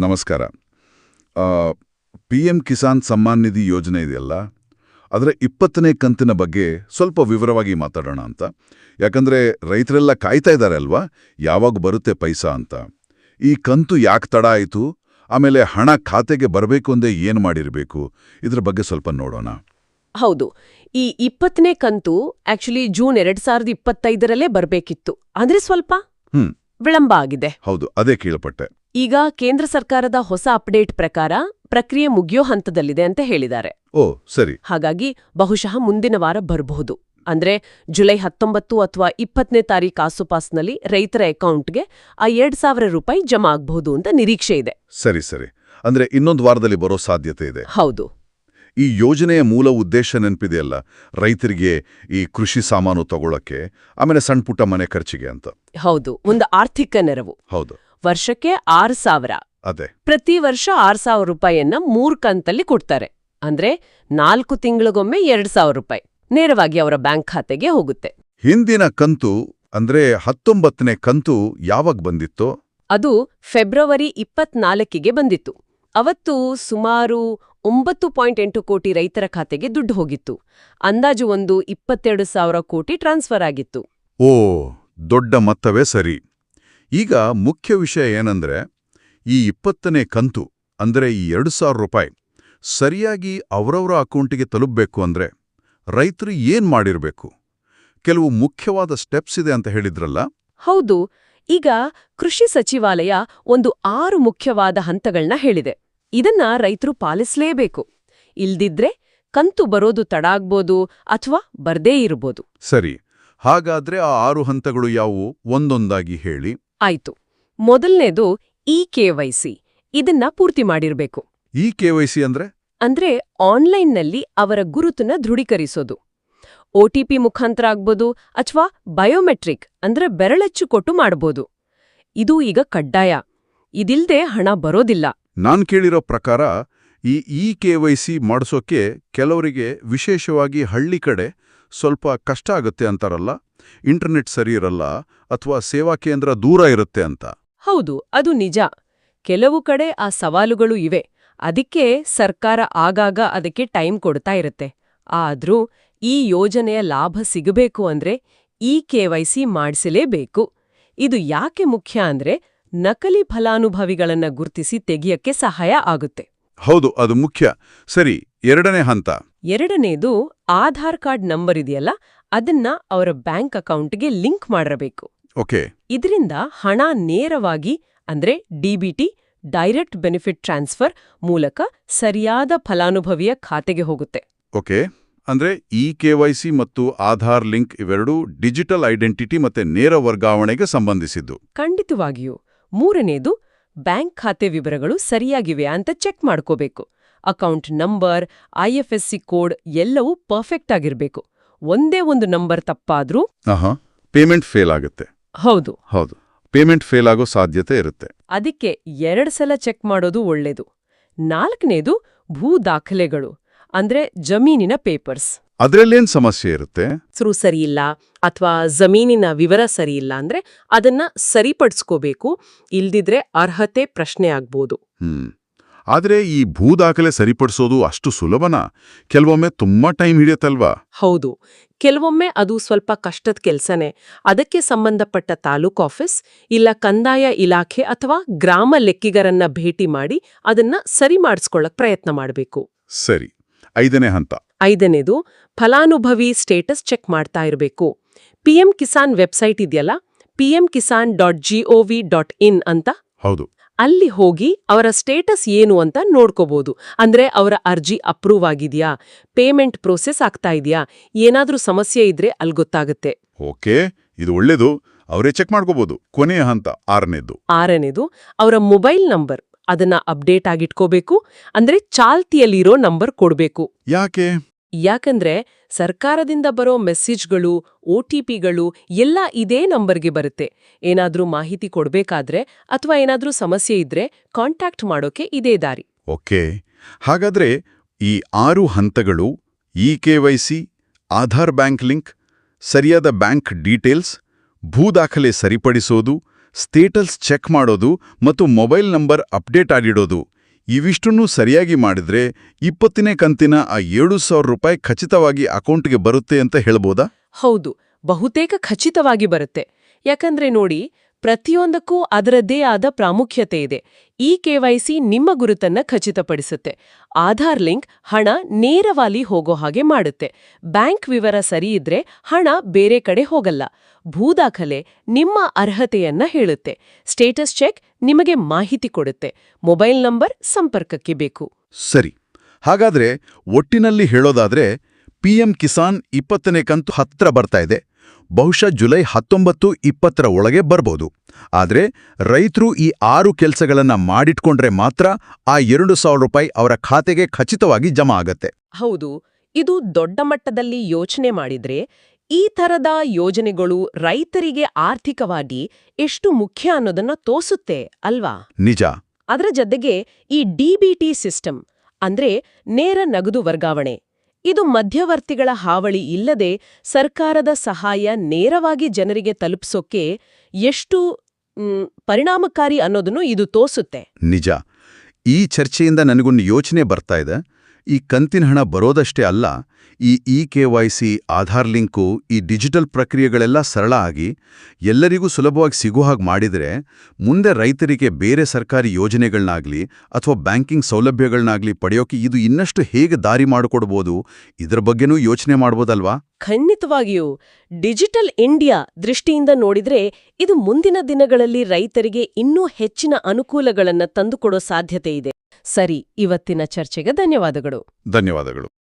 ನಮಸ್ಕಾರ. P M Kisan Samman Nidhi ಯೋಜನೆ ಇದೆಯಲ್ಲ? ಅದರ ಇಪ್ಪತ್ತನೇ ಕಂತಿನ ಬಗ್ಗೆ ಸ್ವಲ್ಪ ವಿವರವಾಗಿ ಮಾತಾಡೋಣ ಅಂತ. ಯಾಕಂದ್ರೆ ರೈತರೆಲ್ಲ ಕಾಯ್ತಾ ಇದ್ದಾರೆ ಅಲ್ವಾ? ಯಾವಾಗ ಬರುತ್ತೆ ಪೈಸಾ ಅಂತ. ಈ ಕಂತು ಯಾಕೆ ತಡ ಆಯಿತು? ಆಮೇಲೆ ಹಣ ಖಾತೆಗೆ ಬರಬೇಕು ಅಂದೇ ಏನು ಮಾಡಿರಬೇಕು? ಇದ್ರ ಬಗ್ಗೆ ಸ್ವಲ್ಪ ನೋಡೋಣ. ಹೌದು. ಈ ಇಪ್ಪತ್ತನೇ ಕಂತು ಆಕ್ಚುಲಿ ಜೂನ್ ಎರಡ್ ಸಾವಿರದ ಇಪ್ಪತ್ತೈದರಲ್ಲೇ ಬರಬೇಕಿತ್ತು. ಅಂದ್ರೆ ಸ್ವಲ್ಪ ಹ್ಮ್. ವಿಳಂಬ ಆಗಿದೆ. ಹೌದು ಅದೇ ಕೇಳ್ಪಟ್ಟೆ. ಈಗ ಕೇಂದ್ರ ಸರ್ಕಾರದ ಹೊಸ ಅಪ್ಡೇಟ್ ಪ್ರಕಾರ ಪ್ರಕ್ರಿಯೆ ಮುಗಿಯೋ ಹಂತದಲ್ಲಿದೆ ಅಂತ ಹೇಳಿದ್ದಾರೆ. ಓ ಸರಿ. ಹಾಗಾಗಿ ಬಹುಶಃ ಮುಂದಿನ ವಾರ ಬರಬಹುದು. ಅಂದ್ರೆ ಜುಲೈ ಹತ್ತೊಂಬತ್ತು ಅಥವಾ ಇಪ್ಪತ್ತನೇ ತಾರೀಕು ಆಸುಪಾಸ್ನಲ್ಲಿ ರೈತರ ಅಕೌಂಟ್ಗೆ ಆ ಎರಡ್ ಸಾವಿರ ರೂಪಾಯಿ ಜಮಾ ಆಗಬಹುದು ಅಂತ ನಿರೀಕ್ಷೆ ಇದೆ. ಸರಿ ಸರಿ. ಅಂದ್ರೆ ಇನ್ನೊಂದು ವಾರದಲ್ಲಿ ಬರೋ ಸಾಧ್ಯತೆ ಇದೆ. ಹೌದು. ಈ ಯೋಜನೆಯ ಮೂಲ ಉದ್ದೇಶ ನೆನಪಿದೆಯಲ್ಲ? ರೈತರಿಗೆ ಈ ಕೃಷಿ ಸಾಮಾನು ತಗೊಳಕ್ಕೆ ಆಮೇಲೆ ಸಣ್ಣ ಪುಟ್ಟ ಮನೆ ಖರ್ಚಿಗೆ ಅಂತ. ಹೌದು ಒಂದು ಆರ್ಥಿಕ ನೆರವು. ಹೌದು. ವರ್ಷಕ್ಕೆ ಆರು ಸಾವಿರ. ಅದೇ. ಪ್ರತಿ ವರ್ಷ ಆರ್ ಸಾವಿರ ರೂಪಾಯಿಯನ್ನ ಮೂರ್ ಕಂತಲ್ಲಿ ಕೊಡ್ತಾರೆ. ಅಂದ್ರೆ ನಾಲ್ಕು ತಿಂಗಳಿಗೊಮ್ಮೆ ಎರಡ್ ಸಾವಿರ ರೂಪಾಯಿ. ನೇರವಾಗಿ ಅವರ ಬ್ಯಾಂಕ್ ಖಾತೆಗೆ ಹೋಗುತ್ತೆ. ಹಿಂದಿನ ಕಂತು ಅಂದ್ರೆ ಹತ್ತೊಂಬತ್ತನೇ ಕಂತು ಯಾವಾಗ ಬಂದಿತ್ತು? ಅದು ಫೆಬ್ರವರಿ ಇಪ್ಪತ್ನಾಲ್ಕಿಗೆ ಬಂದಿತ್ತು. ಅವತ್ತು ಸುಮಾರು ಒಂಬತ್ತು ಪಾಯಿಂಟ್ ಎಂಟು ಕೋಟಿ ರೈತರ ಖಾತೆಗೆ ದುಡ್ಡು ಹೋಗಿತ್ತು. ಅಂದಾಜು ಒಂದು ಇಪ್ಪತ್ತೆರಡು ಸಾವಿರ ಕೋಟಿ ಟ್ರಾನ್ಸ್ಫರ್ ಆಗಿತ್ತು. ಓ ದೊಡ್ಡ ಮೊತ್ತವೇ ಸರಿ. ಈಗ ಮುಖ್ಯ ವಿಷಯ ಏನಂದ್ರೆ ಈ ಇಪ್ಪತ್ತನೇ ಕಂತು ಅಂದ್ರೆ ಈ ಎರಡು ಸಾವಿರ ರೂಪಾಯಿ ಸರಿಯಾಗಿ ಅವರವರ ಅಕೌಂಟಿಗೆ ತಲುಪಬೇಕು ಅಂದ್ರೆ ರೈತರು ಏನು ಮಾಡಿರಬೇಕು? ಕೆಲವು ಮುಖ್ಯವಾದ ಸ್ಟೆಪ್ಸ್ ಇದೆ ಅಂತ ಹೇಳಿದ್ರಲ್ಲ? ಹೌದು. ಈಗ ಕೃಷಿ ಸಚಿವಾಲಯ ಒಂದು ಆರು ಮುಖ್ಯವಾದ ಹಂತಗಳನ್ನ ಹೇಳಿದೆ. ಇದನ್ನ ರೈತರು ಪಾಲಿಸಲೇಬೇಕು. ಇಲ್ದಿದ್ರೆ ಕಂತು ಬರೋದು ತಡಾಗ್ಬೋದು ಅಥವಾ ಬರ್ದೇ ಇರ್ಬೋದು. ಸರಿ. ಹಾಗಾದ್ರೆ ಆ ಆರು ಹಂತಗಳು ಯಾವುವು? ಒಂದೊಂದಾಗಿ ಹೇಳಿ. ಆಯ್ತು. ಮೊದಲನೇದು ಇ ಕೆವೈಸಿ ಇದನ್ನ ಪೂರ್ತಿ ಮಾಡಿರ್ಬೇಕು. ಈ ಕೆವೈಸಿ ಅಂದ್ರೆ? ಅಂದ್ರೆ ಆನ್ಲೈನ್ನಲ್ಲಿ ಅವರ ಗುರುತನ್ನ ದೃಢೀಕರಿಸೋದು. ಒಟಿಪಿ ಮುಖಾಂತರ ಆಗ್ಬೋದು ಅಥವಾ ಬಯೋಮೆಟ್ರಿಕ್ ಅಂದ್ರೆ ಬೆರಳಚ್ಚು ಕೊಟ್ಟು ಮಾಡ್ಬೋದು. ಇದು ಈಗ ಕಡ್ಡಾಯ. ಇದಿಲ್ದೆ ಹಣ ಬರೋದಿಲ್ಲ. ನಾನ್ ಕೇಳಿರೋ ಪ್ರಕಾರ ಈ ಇ ಕೆವೈಸಿ ಮಾಡಿಸೋಕೆ ಕೆಲವರಿಗೆ ವಿಶೇಷವಾಗಿ ಹಳ್ಳಿ ಕಡೆ ಸ್ವಲ್ಪ ಕಷ್ಟ ಆಗುತ್ತೆ ಅಂತಾರಲ್ಲ? ಇಂಟರ್ನೆಟ್ ಸರಿ ಇರಲ್ಲ ಅಥವಾ ಸೇವಾ ಕೇಂದ್ರ ದೂರ ಇರುತ್ತೆ ಅಂತ? ಹೌದು, ಅದು ನಿಜ. ಕೆಲವು ಕಡೆ ಆ ಸವಾಲುಗಳು ಇವೆ. ಅದಕ್ಕೆ ಸರ್ಕಾರ ಆಗಾಗ ಅದಕ್ಕೆ ಟೈಮ್ ಕೊಡ್ತಾ ಇರುತ್ತೆ. ಆದ್ರೂ ಈ ಯೋಜನೆಯ ಲಾಭ ಸಿಗಬೇಕು ಅಂದ್ರೆ ಈ ಕೆವೈಸಿ ಮಾಡಿಸಲೇಬೇಕು. ಇದು ಯಾಕೆ ಮುಖ್ಯ ಅಂದ್ರೆ ನಕಲಿ ಫಲಾನುಭವಿಗಳನ್ನ ಗುರ್ತಿಸಿ ತೆಗೆಯಕ್ಕೆ ಸಹಾಯ ಆಗುತ್ತೆ. ಹೌದು ಅದು ಮುಖ್ಯ. ಸರಿ ಎರಡನೇ ಹಂತ. ಎರಡನೇದು ಆಧಾರ್ ಕಾರ್ಡ್ ನಂಬರ್ ಇದೆಯಲ್ಲ ಅದನ್ನ ಅವರ ಬ್ಯಾಂಕ್ ಅಕೌಂಟ್ಗೆ ಲಿಂಕ್ ಮಾಡಿರಬೇಕು. ಓಕೆ. ಇದರಿಂದ ಹಣ ನೇರವಾಗಿ ಅಂದ್ರೆ ಡಿಬಿಟಿ ಡೈರೆಕ್ಟ್ ಬೆನಿಫಿಟ್ ಟ್ರಾನ್ಸ್ಫರ್ ಮೂಲಕ ಸರಿಯಾದ ಫಲಾನುಭವಿಯ ಖಾತೆಗೆ ಹೋಗುತ್ತೆ. ಓಕೆ. ಅಂದ್ರೆ ಇ ಕೆವೈಸಿ ಮತ್ತು ಆಧಾರ್ ಲಿಂಕ್ ಇವೆರಡೂ ಡಿಜಿಟಲ್ ಐಡೆಂಟಿಟಿ ಮತ್ತೆ ನೇರ ವರ್ಗಾವಣೆಗೆ ಸಂಬಂಧಿಸಿದ್ದು. ಖಂಡಿತವಾಗಿಯೂ. ಮೂರನೇದು ಬ್ಯಾಂಕ್ ಖಾತೆ ವಿವರಗಳು ಸರಿಯಾಗಿವೆ ಅಂತ ಚೆಕ್ ಮಾಡ್ಕೋಬೇಕು. ಅಕೌಂಟ್ ನಂಬರ್ ಐಎಫ್ಎಸ್ಸಿ ಕೋಡ್ ಎಲ್ಲವೂ ಪರ್ಫೆಕ್ಟ್ ಆಗಿರ್ಬೇಕು. ಒಂದೇ ಒಂದು ನಂಬರ್ ತಪ್ಪಾದ್ರೂ ಪೇಮೆಂಟ್ ಫೇಲ್ ಆಗುತ್ತೆ. ಹೌದು. ಹೌದು. ಪೇಮೆಂಟ್ ಫೇಲ್ ಆಗೋ ಸಾಧ್ಯತೆ ಇರುತ್ತೆ. ಅದಕ್ಕೆ ಎರಡು ಸಲ ಚೆಕ್ ಮಾಡೋದು ಒಳ್ಳೇದು. ನಾಲ್ಕನೇದು ಭೂ ದಾಖಲೆಗಳು ಅಂದ್ರೆ ಜಮೀನಿನ ಪೇಪರ್ಸ್. ಅದ್ರಲ್ಲೇನ್ ಸಮಸ್ಯೆ ಇರುತ್ತೆ? ಹೆಸರು ಸರಿಯಿಲ್ಲ ಅಥವಾ ಜಮೀನಿನ ವಿವರ ಸರಿಯಿಲ್ಲ ಅಂದ್ರೆ ಅದನ್ನ ಸರಿಪಡಿಸ್ಕೋಬೇಕು ಇಲ್ದಿದ್ರೆ ಅರ್ಹತೆ ಪ್ರಶ್ನೆ ಆಗ್ಬೋದು. ಹ್ಮ್. ಆದ್ರೆ ಈ ಭೂ ದಾಖಲೆ ಸರಿಪಡಿಸೋದು ಅಷ್ಟು ಸುಲಭನಾ? ಕೆಲವೊಮ್ಮೆ ತುಂಬಾ ಟೈಮ್ ಹಿಡಿಯತ್ತಲ್ವಾ? ಹೌದು. ಕೆಲವೊಮ್ಮೆ ಅದು ಸ್ವಲ್ಪ ಕಷ್ಟದ ಕೆಲಸನೇ. ಅದಕ್ಕೆ ಸಂಬಂಧಪಟ್ಟ ತಾಲೂಕು ಆಫೀಸ್ ಇಲ್ಲ ಕಂದಾಯ ಇಲಾಖೆ ಅಥವಾ ಗ್ರಾಮ ಲೆಕ್ಕಿಗರನ್ನ ಭೇಟಿ ಮಾಡಿ ಅದನ್ನ ಸರಿ ಮಾಡಿಸ್ಕೊಳ್ಳಕ್ ಪ್ರಯತ್ನ ಮಾಡಬೇಕು. ಸರಿ. ಐದನೇ ಹಂತ. ಐದನೇದು ಫಲಾನುಭವಿ ಸ್ಟೇಟಸ್ ಚೆಕ್ ಮಾಡ್ತಾ ಇರಬೇಕು. ಪಿಎಂ ಕಿಸಾನ್ ವೆಬ್ಸೈಟ್ ಇದೆಯಲ್ಲ? PM Kisan dot G O V dot in ಅಂತ? ಹೌದು. ಅಲ್ಲಿ ಹೋಗಿ ಅವರ ಸ್ಟೇಟಸ್ ಏನು ಅಂತ ನೋಡ್ಕೋಬಹುದು ಅಂದ್ರೆ ಅವರ ಅರ್ಜಿ ಅಪ್ರೂವ್ ಆಗಿದೆಯಾ? ಪೇಮೆಂಟ್ ಪ್ರೋಸೆಸ್ ಆಗ್ತಾ ಇದೆಯಾ? ಏನಾದ್ರೂ ಸಮಸ್ಯೆ ಇದ್ರೆ ಅಲ್ಲಿ ಗೊತ್ತಾಗುತ್ತೆ. ಓಕೆ ಇದು ಒಳ್ಳೇದು. ಅವರೇ ಚೆಕ್ ಮಾಡ್ಕೋಬಹುದು ಕೊನೆಯ ಹಂತ ಆರನೇದು. ಆರನೇದು ಅವರ ಮೊಬೈಲ್ ನಂಬರ್. ಅದನ್ನ ಅಪ್ಡೇಟ್ ಆಗಿಟ್ಕೋಬೇಕು. ಅಂದ್ರೆ ಚಾಲ್ತಿಯಲ್ಲಿರೋ ನಂಬರ್ ಕೊಡ್ಬೇಕು. ಯಾಕೆ? ಯಾಕಂದ್ರೆ ಸರ್ಕಾರದಿಂದ ಬರೋ ಮೆಸೇಜ್ಗಳು ಒಟಿಪಿಗಳು ಎಲ್ಲ ಇದೇ ನಂಬರ್ಗೆ ಬರುತ್ತೆ. ಏನಾದ್ರೂ ಮಾಹಿತಿ ಕೊಡ್ಬೇಕಾದ್ರೆ ಅಥವಾ ಏನಾದ್ರೂ ಸಮಸ್ಯೆ ಇದ್ರೆ ಕಾಂಟ್ಯಾಕ್ಟ್ ಮಾಡೋಕೆ ಇದೇ ದಾರಿ. ಓಕೆ. ಹಾಗಾದ್ರೆ ಈ ಆರು ಹಂತಗಳು e KYC Aadhaar bank link ಸರಿಯಾದ ಬ್ಯಾಂಕ್ ಡೀಟೇಲ್ಸ್ ಭೂ ದಾಖಲೆ ಸರಿಪಡಿಸೋದು ಸ್ಟೇಟಸ್ ಚೆಕ್ ಮಾಡೋದು ಮತ್ತು ಮೊಬೈಲ್ ನಂಬರ್ ಅಪ್ಡೇಟ್ ಆಗಿಡೋದು. ಇವಿಷ್ಟನ್ನೂ ಸರಿಯಾಗಿ ಮಾಡಿದ್ರೆ ಇಪ್ಪತ್ತನೇ ಕಂತಿನ ಆ ಏಳು ಸಾವಿರ ರೂಪಾಯಿ ಖಚಿತವಾಗಿ ಅಕೌಂಟ್ಗೆ ಬರುತ್ತೆ ಅಂತ ಹೇಳ್ಬೋದಾ? ಹೌದು. ಬಹುತೇಕ ಖಚಿತವಾಗಿ ಬರುತ್ತೆ. ಯಾಕಂದ್ರೆ ನೋಡಿ ಪ್ರತಿಯೊಂದಕ್ಕೂ ಅದರದ್ದೇ ಆದ ಪ್ರಾಮುಖ್ಯತೆ ಇದೆ. ಈ ಕೆವೈಸಿ ನಿಮ್ಮ ಗುರುತನ್ನ ಖಚಿತಪಡಿಸುತ್ತೆ. ಆಧಾರ್ ಲಿಂಕ್ ಹಣ ನೇರವಾಗಿ ಹೋಗೋ ಹಾಗೆ ಮಾಡುತ್ತೆ. ಬ್ಯಾಂಕ್ ವಿವರ ಸರಿಯಿದ್ರೆ ಹಣ ಬೇರೆ ಕಡೆ ಹೋಗಲ್ಲ. ಭೂದಾಖಲೆ ನಿಮ್ಮ ಅರ್ಹತೆಯನ್ನ ಹೇಳುತ್ತೆ. ಸ್ಟೇಟಸ್ ಚೆಕ್ ನಿಮಗೆ ಮಾಹಿತಿ ಕೊಡುತ್ತೆ. ಮೊಬೈಲ್ ನಂಬರ್ ಸಂಪರ್ಕಕ್ಕೆ ಬೇಕು. ಸರಿ. ಹಾಗಾದ್ರೆ ಒಟ್ಟಿನಲ್ಲಿ ಹೇಳೋದಾದ್ರೆ ಪಿಎಂ ಕಿಸಾನ್ ಇಪ್ಪತ್ತನೇ ಕಂತು ಹತ್ರ ಬರ್ತಾ ಇದೆ. ಬಹುಶಃ ಜುಲೈ ಹತ್ತೊಂಬತ್ತು ಇಪ್ಪತ್ತರ ಒಳಗೆ ಬರ್ಬೋದು. ಆದರೆ ರೈತರು ಈ ಆರು ಕೆಲಸಗಳನ್ನು ಮಾಡಿಟ್ಕೊಂಡ್ರೆ ಮಾತ್ರ ಆ ಎರಡು ಸಾವಿರ ರೂಪಾಯಿ ಅವರ ಖಾತೆಗೆ ಖಚಿತವಾಗಿ ಜಮಾ ಆಗತ್ತೆ. ಹೌದು ಇದು ದೊಡ್ಡ ಮಟ್ಟದಲ್ಲಿ ಯೋಚನೆ ಮಾಡಿದ್ರೆ ಈ ಥರದ ಯೋಜನೆಗಳು ರೈತರಿಗೆ ಆರ್ಥಿಕವಾಗಿ ಎಷ್ಟು ಮುಖ್ಯ ಅನ್ನೋದನ್ನ ತೋಸುತ್ತೆ ಅಲ್ವಾ? ನಿಜ. ಅದರ ಜೊತೆಗೆ ಈ ಡಿಬಿಟಿ ಸಿಸ್ಟಮ್ ಅಂದ್ರೆ ನೇರ ನಗದು ವರ್ಗಾವಣೆ ಇದು ಮಧ್ಯವರ್ತಿಗಳ ಹಾವಳಿ ಇಲ್ಲದೆ ಸರ್ಕಾರದ ಸಹಾಯ ನೇರವಾಗಿ ಜನರಿಗೆ ತಲುಪಿಸೋಕೆ ಎಷ್ಟು ಪರಿಣಾಮಕಾರಿ ಅನ್ನೋದನ್ನು ಇದು ತೋಸುತ್ತೆ. ನಿಜ. ಈ ಚರ್ಚೆಯಿಂದ ನನಗೊಂದು ಯೋಚನೆ ಬರ್ತಾ ಇದೆ. ಈ ಕಂತಿನ ಹಣ ಬರೋದಷ್ಟೇ ಅಲ್ಲ, ಈ e K Y C Aadhaar link, ಈ ಡಿಜಿಟಲ್ ಪ್ರಕ್ರಿಯೆಗಳೆಲ್ಲ ಸರಳ ಆಗಿ ಎಲ್ಲರಿಗೂ ಸುಲಭವಾಗಿ ಸಿಗೋ ಹಾಗೆ ಮಾಡಿದರೆ ಮುಂದೆ ರೈತರಿಗೆ ಬೇರೆ ಸರ್ಕಾರಿ ಯೋಜನೆಗಳನ್ನಾಗಲಿ ಅಥವಾ ಬ್ಯಾಂಕಿಂಗ್ ಸೌಲಭ್ಯಗಳನ್ನಾಗಲಿ ಪಡೆಯೋಕೆ ಇದು ಇನ್ನಷ್ಟು ಹೇಗೆ ದಾರಿ ಮಾಡಿಕೊಡ್ಬೋದು, ಇದರ ಬಗ್ಗೆನೂ ಯೋಚನೆ ಮಾಡ್ಬೋದಲ್ವಾ? ಖಂಡಿತವಾಗಿಯೂ. ಡಿಜಿಟಲ್ ಇಂಡಿಯಾ ದೃಷ್ಟಿಯಿಂದ ನೋಡಿದ್ರೆ ಇದು ಮುಂದಿನ ದಿನಗಳಲ್ಲಿ ರೈತರಿಗೆ ಇನ್ನೂ ಹೆಚ್ಚಿನ ಅನುಕೂಲಗಳನ್ನು ತಂದುಕೊಡೋ ಸಾಧ್ಯತೆ ಇದೆ. ಸರಿ ಇವತ್ತಿನ ಚರ್ಚೆಗೆ ಧನ್ಯವಾದಗಳು. ಧನ್ಯವಾದಗಳು.